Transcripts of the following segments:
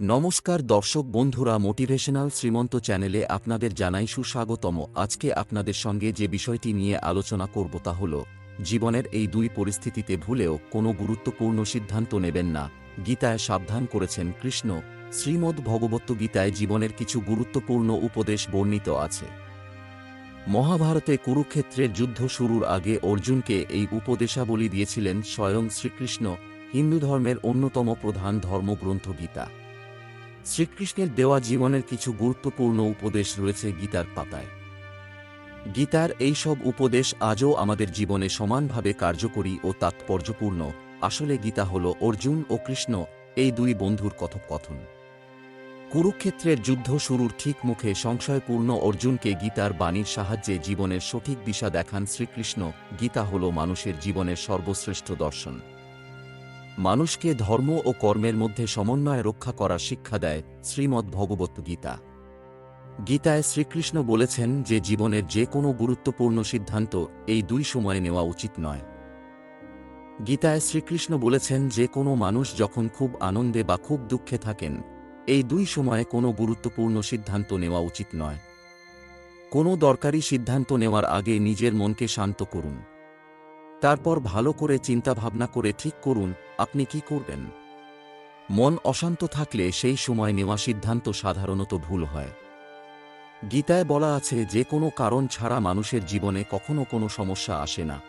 নমস্কার দর্শক বন্ধুরা মোটিভেশনাল শ্রীমন্ত চ্যানেলে আপনাদের জানাই সুস্বাগতম। আজকে আপনাদের সঙ্গে যে বিষয়টি নিয়ে আলোচনা করব তা হল, জীবনের এই দুই পরিস্থিতিতে ভুলেও কোনো গুরুত্বপূর্ণ সিদ্ধান্ত নেবেন না। গীতায় সাবধান করেছেন কৃষ্ণ, শ্রীমদ্ ভগবত গীতায় জীবনের কিছু গুরুত্বপূর্ণ উপদেশ বর্ণিত আছে। মহাভারতে কুরুক্ষেত্রের যুদ্ধ শুরুর আগে অর্জুনকে এই উপদেশাবলী দিয়েছিলেন স্বয়ং শ্রীকৃষ্ণ, হিন্দু ধর্মের অন্যতম প্রধান ধর্মগ্রন্থ গীতা। শ্রীকৃষ্ণের দেওয়া জীবনের কিছু গুরুত্বপূর্ণ উপদেশ রয়েছে গীতার পাতায়। গীতার এই সব উপদেশ আজও আমাদের জীবনে সমানভাবে কার্যকরী ও তাৎপর্যপূর্ণ। আসলে গীতা হল অর্জুন ও কৃষ্ণ, এই দুই বন্ধুর কথোপকথন। কুরুক্ষেত্রের যুদ্ধ শুরুর ঠিক মুখে সংশয়পূর্ণ অর্জুনকে গীতার বাণীর সাহায্যে জীবনের সঠিক দিশা দেখান শ্রীকৃষ্ণ। গীতা হল মানুষের জীবনের সর্বশ্রেষ্ঠ দর্শন। মানুষকে ধর্ম ও কর্মের মধ্যে সমন্বয় রক্ষা করার শিক্ষা দেয় শ্রীমদ্ ভগবত গীতা। গীতায় শ্রীকৃষ্ণ বলেছেন যে জীবনের যে কোনো গুরুত্বপূর্ণ সিদ্ধান্ত এই দুই সময়ে নেওয়া উচিত নয়। গীতায় শ্রীকৃষ্ণ বলেছেন যে কোনো মানুষ যখন খুব আনন্দে বা খুব দুঃখে থাকেন, এই দুই সময়ে কোনো গুরুত্বপূর্ণ সিদ্ধান্ত নেওয়া উচিত নয়। কোনো দরকারি সিদ্ধান্ত নেওয়ার আগে নিজের মনকে শান্ত করুন। তারপর ভালো করে চিন্তাভাবনা করে ঠিক করুন, আপনি কি করবেন? মন অশান্ত থাকলে সেই সময় নেওয়া সিদ্ধান্ত সাধারণত ভুল হয়। গীতায় বলা আছে, যে কোনো কারণ ছাড়া মানুষের জীবনে কখনো কোনো সমস্যা আসে না।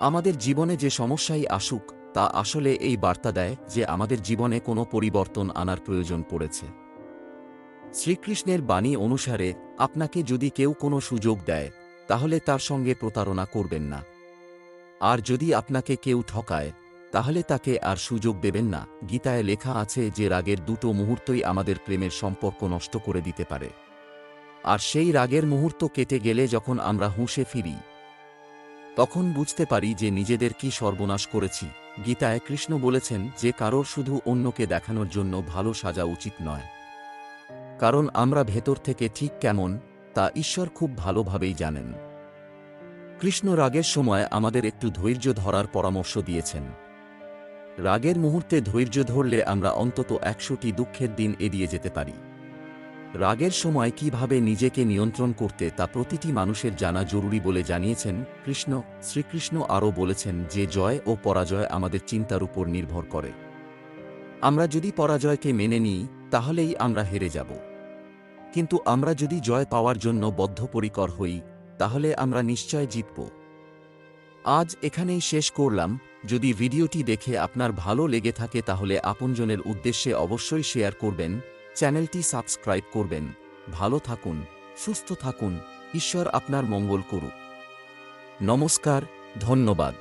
আমাদের জীবনে যে সমস্যাই আসুক, তা আসলে এই বার্তা দেয় যে আমাদের জীবনে কোনো পরিবর্তন আনার প্রয়োজন পড়েছে। শ্রীকৃষ্ণের বাণী অনুসারে, আপনাকে যদি কেউ কোনো সুযোগ দেয়, তাহলে তার সঙ্গে প্রতারণা করবেন না। আর যদি আপনাকে কেউ ঠকায়, তাহলে তাকে আর সুযোগ দেবেন না। গীতায় লেখা আছে যে রাগের দুটো মুহূর্তই আমাদের প্রেমের সম্পর্ক নষ্ট করে দিতে পারে। আর সেই রাগের মুহূর্ত কেটে গেলে যখন আমরা হুঁশে ফিরি, তখন বুঝতে পারি যে নিজেদের কি সর্বনাশ করেছি। গীতায় কৃষ্ণ বলেছেন যে কারোর শুধু অন্যকে দেখানোর জন্য ভালো সাজা উচিত নয়। কারণ আমরা ভেতর থেকে ঠিক কেমন, তা ঈশ্বর খুব ভালোভাবেই জানেন। কৃষ্ণ রাগের সময় আমাদের একটু ধৈর্য ধরার পরামর্শ দিয়েছেন। রাগের মুহূর্তে ধৈর্য ধরলে আমরা অন্তত একশোটি দুঃখের দিন এড়িয়ে যেতে পারি। রাগের সময় কীভাবে নিজেকে নিয়ন্ত্রণ করতে তা প্রতিটি মানুষের জানা জরুরি বলে জানিয়েছেন কৃষ্ণ। শ্রীকৃষ্ণ আরও বলেছেন যে জয় ও পরাজয় আমাদের চিন্তার উপর নির্ভর করে। আমরা যদি পরাজয়কে মেনে নিই, তাহলেই আমরা হেরে যাব। কিন্তু আমরা যদি জয় পাওয়ার জন্য বদ্ধপরিকর হই তাহলে আমরা নিশ্চয় জিতব। আজ এখানেই শেষ করলাম। যদি ভিডিওটি দেখে আপনার ভালো লেগে থাকে তাহলে আপনজনের উদ্দেশ্যে অবশ্যই শেয়ার করবেন, চ্যানেলটি সাবস্ক্রাইব করবেন। ভালো থাকুন, সুস্থ থাকুন, ঈশ্বর আপনার মঙ্গল করুক। নমস্কার, ধন্যবাদ।